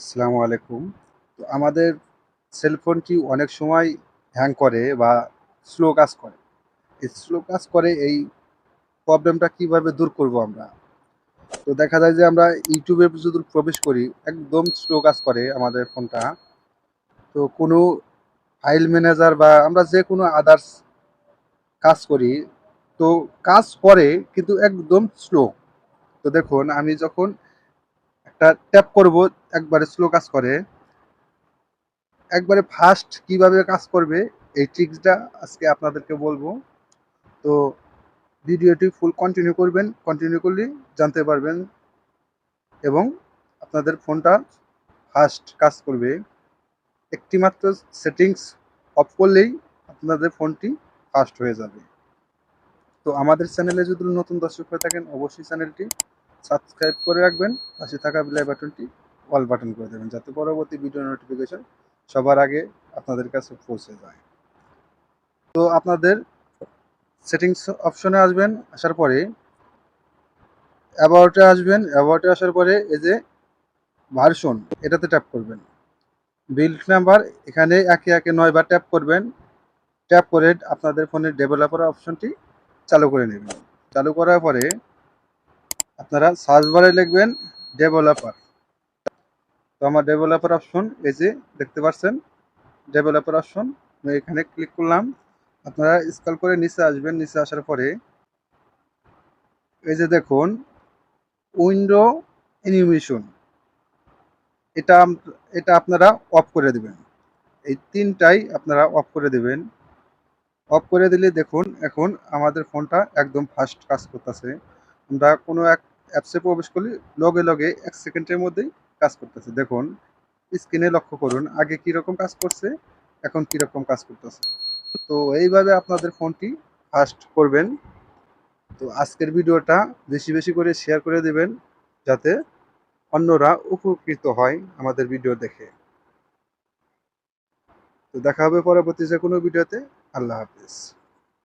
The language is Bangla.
আসসালামু আলাইকুম। তো আমাদের সেলফোনটি অনেক সময় হ্যাং করে বা স্লো কাজ করে? এই স্লো কাজ করে এই প্রবলেমটা কীভাবে দূর করব আমরা? তো দেখা যায় যে আমরা ইউটিউবে যদি প্রবেশ করি, একদম স্লো কাজ করে আমাদের ফোনটা তো কোনো ফাইল ম্যানেজার বা আমরা যে কোনো আদার্স কাজ করি, তো কাজ করে কিন্তু একদম স্লো তো দেখুন, আমি যখন ট্যাপ করব, একবারে স্লো কাজ করে। একবারে ফাস্ট কীভাবে কাজ করবে, এই ট্রিক্সটা আজকে আপনাদেরকে বলব। তো ভিডিওটি ফুল কন্টিনিউ করবেন কন্টিনিউ করলে জানতে পারবেন এবং আপনাদের ফোনটা ফাস্ট কাজ করবে। একটি মাত্র সেটিংস অফ করলেই আপনাদের ফোনটি ফাস্ট হয়ে যাবে। তো আমাদের চ্যানেলে যদি নতুন দর্শক হয়ে থাকেন, অবশ্যই চ্যানেলটি সাবস্ক্রাইব করে রাখবেন, পাশে থাকা বেল বাটনটি অল বাটন করে দেবেন, যাতে পরবর্তী ভিডিও নোটিফিকেশন সবার আগে আপনাদের কাছে পৌঁছে যায়। তো আপনাদের সেটিংস অপশনে আসবেন, আসার পরে অ্যাবাউটে আসবেন অ্যাবাউটে আসার পরে এই যে ভার্সন এটাতে ট্যাপ করবেন। বিল্ড নাম্বার এখানে একে একে নয়বার ট্যাপ করবেন। ট্যাপ করে আপনাদের ফোনের ডেভেলপার অপশনটি চালু করে নেবেন। চালু করার পরে আপনারা সার্চ বারে লিখবেন ডেভেলপার তো আমার ডেভেলপার অপশন এই যে দেখতে পাচ্ছেন ডেভেলপার অপশন আমি এখানে ক্লিক করলাম। আপনারা স্কল করে নিচে আসবেন, নিচে আসার পরে এই যে দেখুন উইন্ডো অ্যানিমেশন এটা এটা আপনারা অফ করে দিবেন। এই তিনটাই আপনারা অফ করে দিবেন। অফ করে দিলে দেখুন, এখন আমাদের ফোনটা একদম ফাস্ট কাজ করতেছে। আমরা কোনো এক অ্যাপসে প্রবেশ করলে লগে লগে এক সেকেন্ডের মধ্যেই কাজ করতেছে। দেখুন, স্ক্রিনে লক্ষ্য করুন, আগে কীরকম কাজ করছে, এখন কীরকম কাজ করতেছে। তো এইভাবে আপনাদের ফোনটি ফাস্ট করবেন। তো আজকের ভিডিওটা বেশি বেশি করে শেয়ার করে দেবেন, যাতে অন্যরা উপকৃত হয় আমাদের ভিডিও দেখে। তো দেখা হবে পরবর্তী যে কোনো ভিডিওতে। আল্লাহ হাফিজ।